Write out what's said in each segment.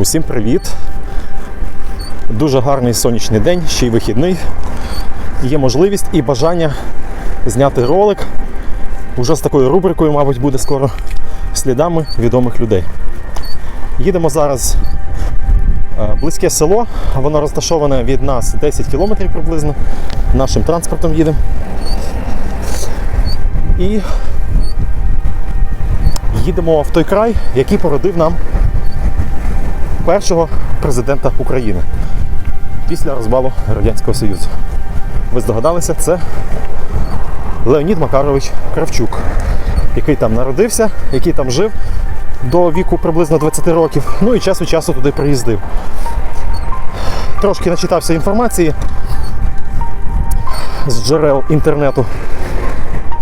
Усім привіт! Дуже гарний сонячний день, ще й вихідний. Є можливість і бажання зняти ролик. Уже з такою рубрикою, мабуть, буде скоро слідами відомих людей. Їдемо зараз е, близьке село, воно розташоване від нас 10 кілометрів приблизно. Нашим транспортом їдемо. І їдемо в той край, який породив нам першого президента України після розвалу Радянського Союзу. Ви здогадалися, це Леонід Макарович Кравчук, який там народився, який там жив до віку приблизно 20 років, ну і час від часу туди приїздив. Трошки начитався інформації з джерел інтернету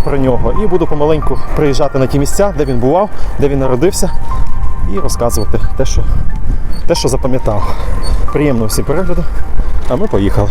про нього і буду помаленьку приїжджати на ті місця, де він бував, де він народився, і розказувати те, що, те, що запам'ятав. Приємно всі перегляду, а ми поїхали.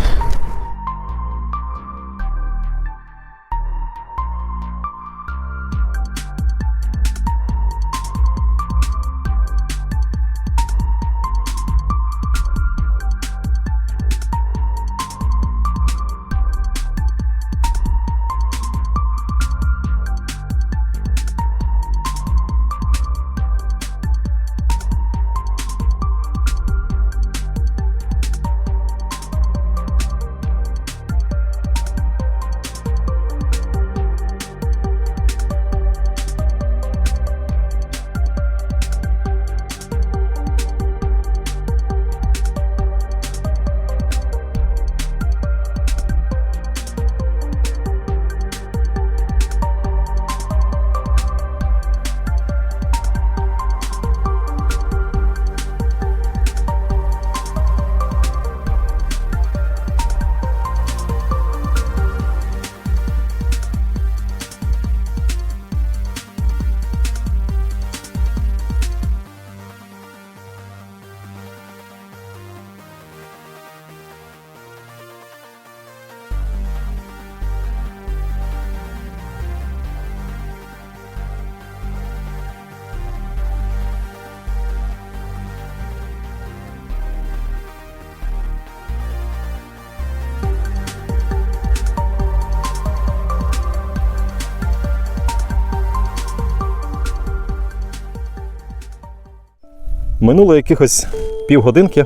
Минуло якихось півгодинки,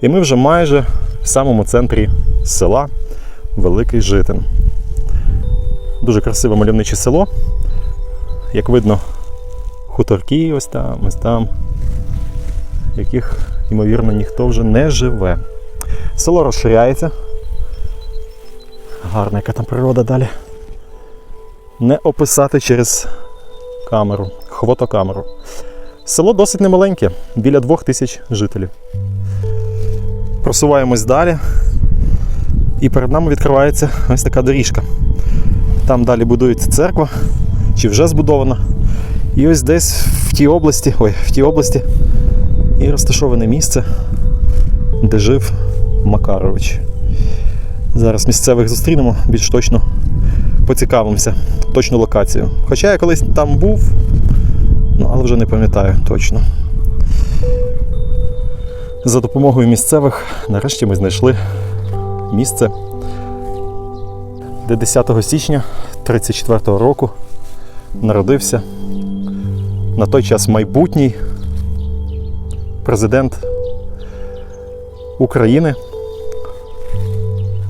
і ми вже майже в самому центрі села Великий Житин. Дуже красиве мальовниче село. Як видно, хуторки ось там, ось там, яких, ймовірно, ніхто вже не живе. Село розширяється. Гарна яка там природа далі. Не описати через камеру, хвотокамеру. Село досить немаленьке, біля двох тисяч жителів. Просуваємось далі, і перед нами відкривається ось така доріжка. Там далі будується церква, чи вже збудована. І ось десь в тій області, ой, в тій області і розташоване місце, де жив Макарович. Зараз місцевих зустрінемо, більш точно поцікавимося, точну локацію. Хоча я колись там був, Ну, але вже не пам'ятаю точно. За допомогою місцевих нарешті ми знайшли місце, де 10 січня 34-го року народився на той час майбутній президент України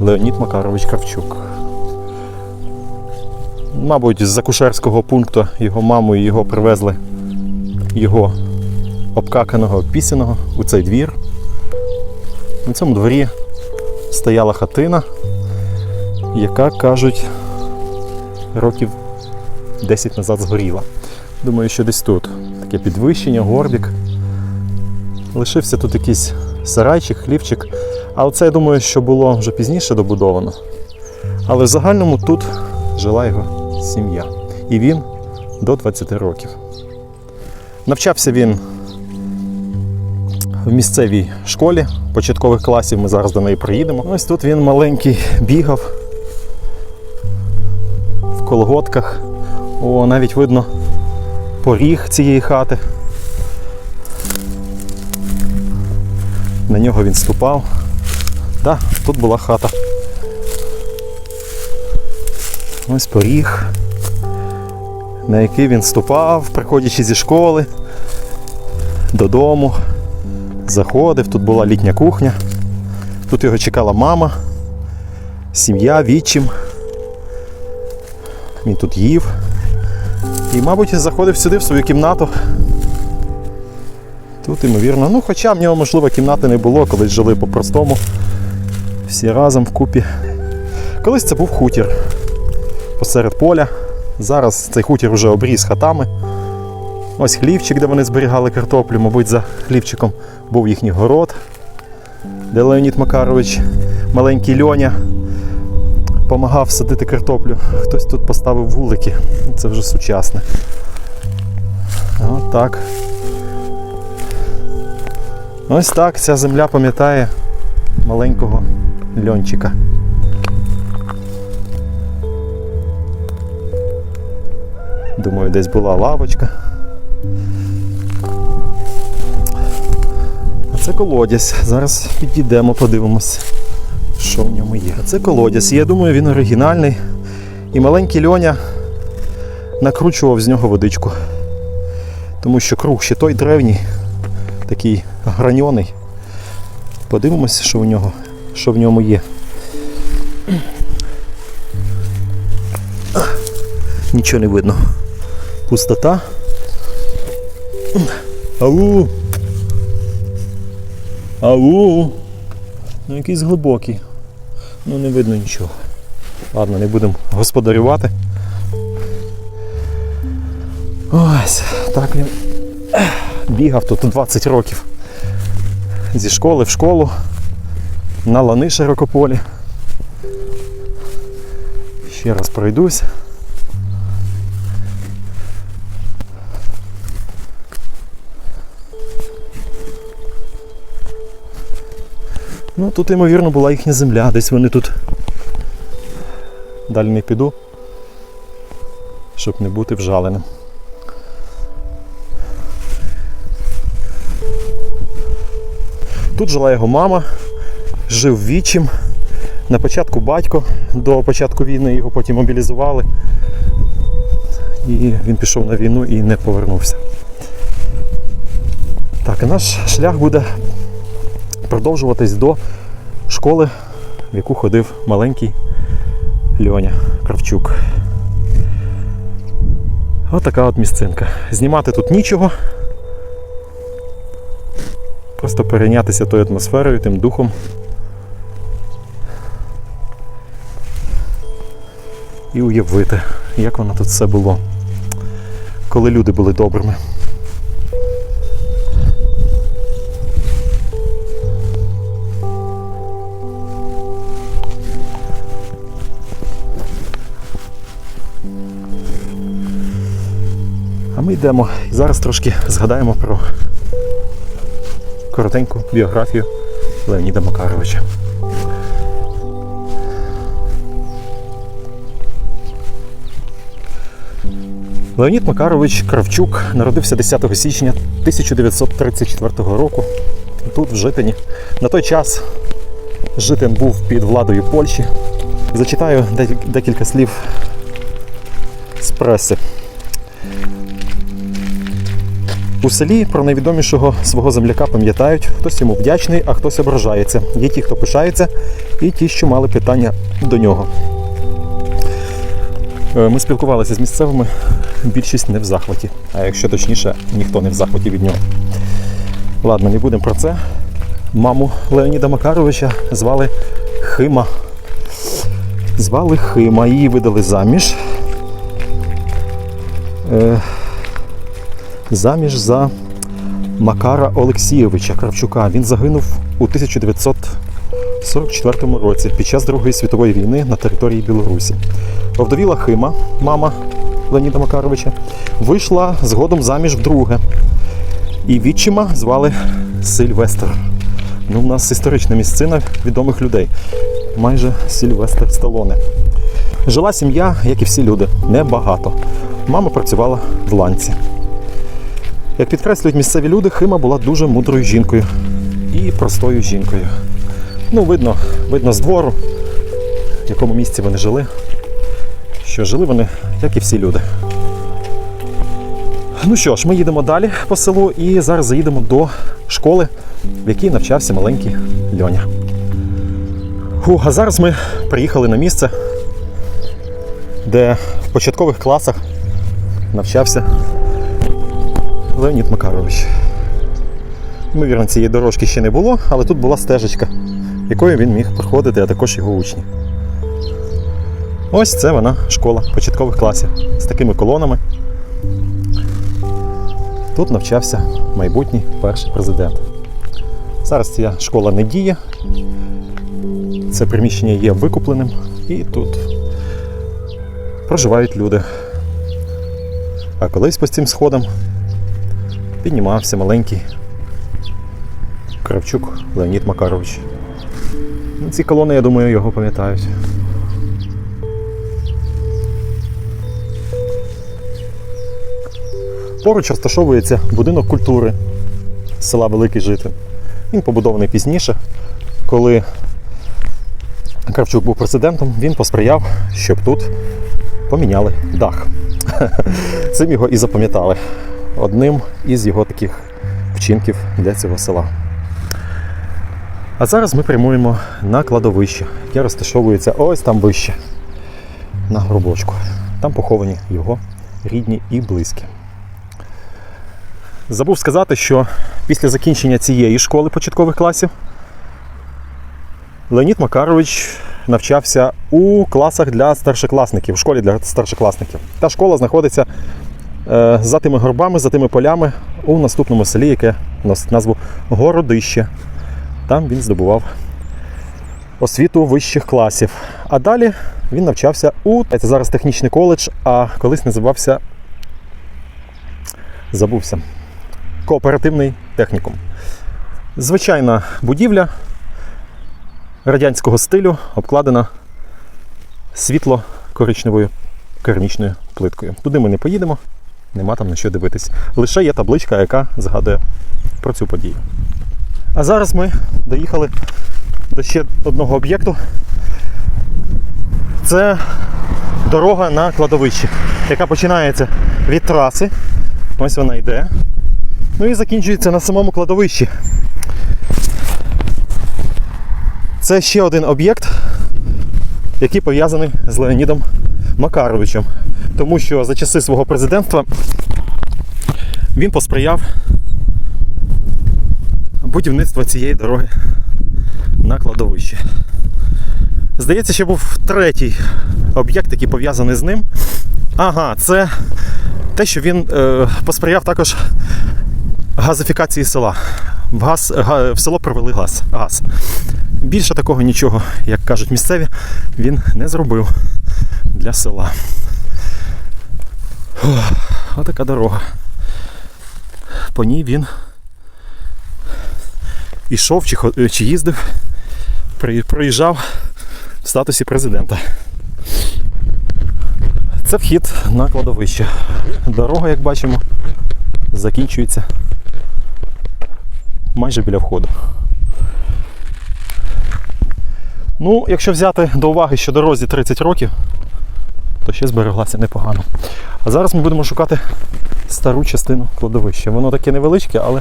Леонід Макарович Кравчук. Мабуть, з Акушерського пункту його маму і його привезли його обкаканого, обпісяного у цей двір. На цьому дворі стояла хатина, яка, кажуть, років 10 назад згоріла. Думаю, що десь тут. Таке підвищення, горбік. Лишився тут якийсь сарайчик, хлівчик. Але це, я думаю, що було вже пізніше добудовано. Але в загальному тут жила його сім'я. І він до 20 років. Навчався він в місцевій школі початкових класів. Ми зараз до неї приїдемо. Ось тут він маленький бігав в колготках. О, навіть видно поріг цієї хати. На нього він ступав. Так, тут була хата. Ось поріг, на який він ступав, приходячи зі школи додому. Заходив, тут була літня кухня. Тут його чекала мама, сім'я, відчим. Він тут їв. І, мабуть, заходив сюди в свою кімнату. Тут, ймовірно, ну хоча в нього, можливо, кімнати не було, колись жили по-простому. Всі разом вкупі. Колись це був хутір посеред поля. Зараз цей хутір вже обріз хатами. Ось хлівчик, де вони зберігали картоплю, мабуть, за хлівчиком був їхній город, де Леонід Макарович, маленький льоня, допомагав садити картоплю. Хтось тут поставив вулики. Це вже сучасне. От так. Ось так ця земля пам'ятає маленького льончика. Думаю, десь була лавочка. А це колодязь. Зараз підійдемо, подивимось, що в ньому є. А це колодязь. Я думаю, він оригінальний. І маленький льоня накручував з нього водичку. Тому що круг ще той древній, такий граньоний. Подивимось, що в нього, що в ньому є. Нічого не видно. Пустота. Ау! Ау! Ну якийсь глибокий. Ну не видно нічого. Ладно, не будемо господарювати. Ось, так він бігав тут 20 років. Зі школи в школу, на лани широкополі. Ще раз пройдусь. Ну, тут, ймовірно, була їхня земля, десь вони тут. Далі не піду, щоб не бути вжаленим. Тут жила його мама, жив вічим. На початку батько, до початку війни його потім мобілізували. І він пішов на війну і не повернувся. Так, наш шлях буде продовжуватись до школи, в яку ходив маленький Льоня Кравчук. Ось така от місцинка. Знімати тут нічого. Просто перейнятися тою атмосферою, тим духом. І уявити, як воно тут все було, коли люди були добрими. Йдемо і зараз трошки згадаємо про коротеньку біографію Леоніда Макаровича. Леонід Макарович Кравчук народився 10 січня 1934 року тут, в Житині. На той час Житин був під владою Польщі. Зачитаю декілька слів з преси. У селі про найвідомішого свого земляка пам'ятають, хтось йому вдячний, а хтось ображається. Є ті, хто пишається, і ті, що мали питання до нього. Е, Ми спілкувалися з місцевими, більшість не в захваті. А якщо точніше, ніхто не в захваті від нього. Ладно, не будемо про це. Маму Леоніда Макаровича звали Хима. Звали Хима, її видали заміж. Заміж за Макара Олексійовича Кравчука. Він загинув у 1944 році під час Другої світової війни на території Білорусі. Овдовіла Хима, мама Леоніда Макаровича, вийшла згодом заміж вдруге. І відчима звали Сильвестр. Ну, у нас історична місцина відомих людей. Майже Сильвестр Сталоне. Жила сім'я, як і всі люди, небагато. Мама працювала в ланці. Як підкреслюють місцеві люди, Хима була дуже мудрою жінкою і простою жінкою. Ну, видно, видно з двору, в якому місці вони жили, що жили вони, як і всі люди. Ну що ж, ми їдемо далі по селу і зараз заїдемо до школи, в якій навчався маленький Льоня. Фу, а зараз ми приїхали на місце, де в початкових класах навчався Леонід Макарович. Ймовірно, цієї дорожки ще не було, але тут була стежечка, якою він міг проходити, а також його учні. Ось це вона, школа початкових класів з такими колонами. Тут навчався майбутній перший президент. Зараз ця школа не діє. Це приміщення є викупленим, і тут проживають люди. А колись по цим сходам піднімався маленький Кравчук Леонід Макарович. Ну, Ці колони, я думаю, його пам'ятають. Поруч розташовується будинок культури села Великий Житин. Він побудований пізніше, коли Кравчук був президентом, він посприяв, щоб тут поміняли дах. Цим його і запам'ятали. Одним із його таких вчинків для цього села. А зараз ми прямуємо на кладовище, яке розташовується ось там вище, на горбочку. Там поховані його рідні і близькі. Забув сказати, що після закінчення цієї школи початкових класів Леонід Макарович навчався у класах для старшокласників, в школі для старшокласників. Та школа знаходиться за тими горбами, за тими полями у наступному селі, яке носить назву Городище. Там він здобував освіту вищих класів. А далі він навчався у це зараз технічний коледж, а колись називався забувся. Кооперативний технікум. Звичайна будівля радянського стилю обкладена світло-коричневою керамічною плиткою. Туди ми не поїдемо, нема там на що дивитись. Лише є табличка, яка згадує про цю подію. А зараз ми доїхали до ще одного об'єкту. Це дорога на кладовище, яка починається від траси. Ось вона йде. Ну і закінчується на самому кладовищі. Це ще один об'єкт, який пов'язаний з Леонідом Макаровичем. Тому що за часи свого президентства він посприяв будівництву цієї дороги на кладовище. Здається, ще був третій об'єкт, який пов'язаний з ним. Ага, це те, що він е, посприяв також газифікації села. В, газ, га- в село провели газ. газ. Більше такого нічого, як кажуть місцеві, він не зробив для села. Отака дорога. По ній він ішов чи, чи їздив, проїжджав в статусі президента. Це вхід на кладовище. Дорога, як бачимо, закінчується майже біля входу. Ну, якщо взяти до уваги, що дорозі 30 років, то ще збереглася непогано. А зараз ми будемо шукати стару частину кладовища. Воно таке невеличке, але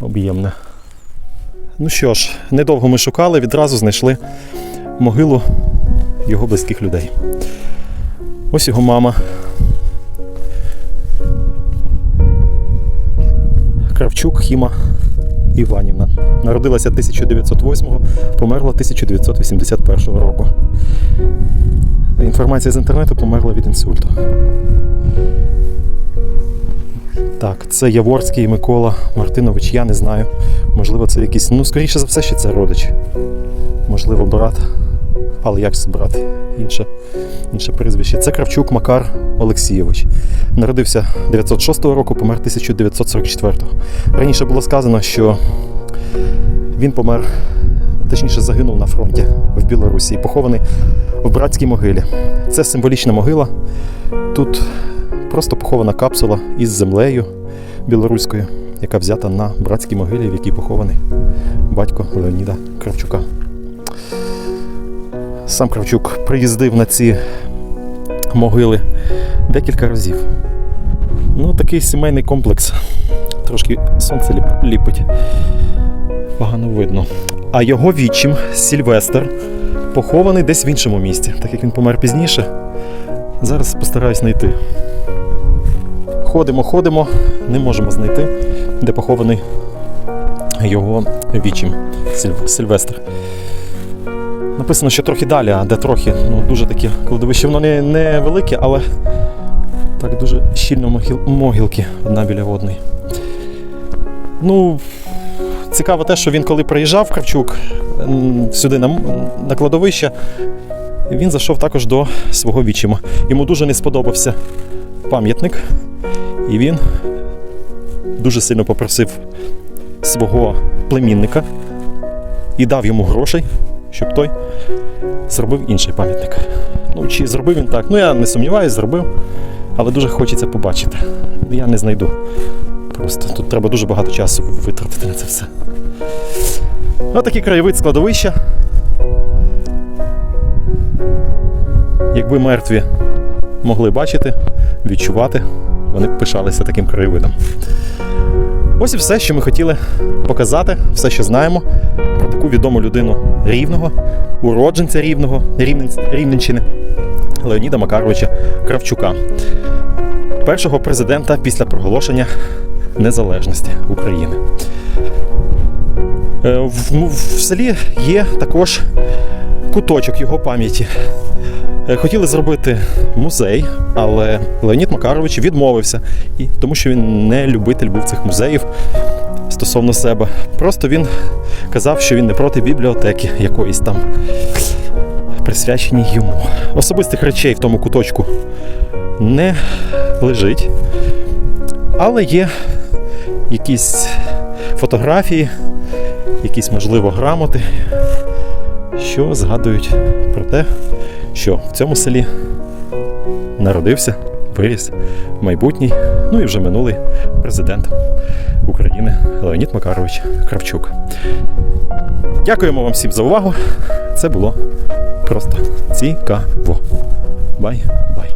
об'ємне. Ну що ж, недовго ми шукали, відразу знайшли могилу його близьких людей. Ось його мама. Кравчук Хіма Іванівна. Народилася 1908-го, померла 1981 року. Інформація з інтернету померла від інсульту. Так, це Яворський Микола Мартинович, я не знаю. Можливо, це якийсь, ну, скоріше за все, що це родич. Можливо, брат. Але як брат? Інше, інше прізвище. Це Кравчук Макар Олексійович. Народився 906 року, помер 1944. Раніше було сказано, що він помер, точніше загинув на фронті в Білорусі похований в братській могилі. Це символічна могила. Тут просто похована капсула із землею білоруською яка взята на братській могилі, в якій похований батько Леоніда Кравчука. Сам Кравчук приїздив на ці могили декілька разів. Ну, такий сімейний комплекс. Трошки сонце ліпить. Погано видно. А його відчим Сільвестр похований десь в іншому місті, так як він помер пізніше. Зараз постараюсь знайти. Ходимо, ходимо, не можемо знайти, де похований його вічим Сільв- Сильвестр. Написано, що трохи далі, а де трохи. Ну, дуже таке кладовище. Воно не, не велике, але так дуже щільно могіл, могілки одна біля одної. Ну, цікаво те, що він коли приїжджав Кравчук сюди на, на кладовище, він зайшов також до свого вічима. Йому дуже не сподобався пам'ятник, і він дуже сильно попросив свого племінника і дав йому грошей, щоб той зробив інший пам'ятник. Ну, чи зробив він так? Ну, я не сумніваюся, зробив, але дуже хочеться побачити. Я не знайду. Просто тут треба дуже багато часу витратити на це все. Ось такий краєвид складовища. Якби мертві могли бачити, відчувати, вони б пишалися таким краєвидом. Ось і все, що ми хотіли показати, все, що знаємо про таку відому людину рівного, уродженця рівного Рівненщини Леоніда Макаровича Кравчука, першого президента після проголошення незалежності України. Е, В, в селі є також куточок його пам'яті. Е, Хотіли зробити музей, але Леонід Макарович відмовився, і, тому що він не любитель був цих музеїв стосовно себе. Просто він казав, що він не проти бібліотеки якоїсь там присвяченій йому. Особистих речей в тому куточку не лежить, але є якісь фотографії, якісь, можливо, грамоти, що згадують про те, що в цьому селі народився, виріс майбутній, ну і вже минулий президент України Леонід Макарович Кравчук. Дякуємо вам всім за увагу. Це було просто цікаво. Бай-бай.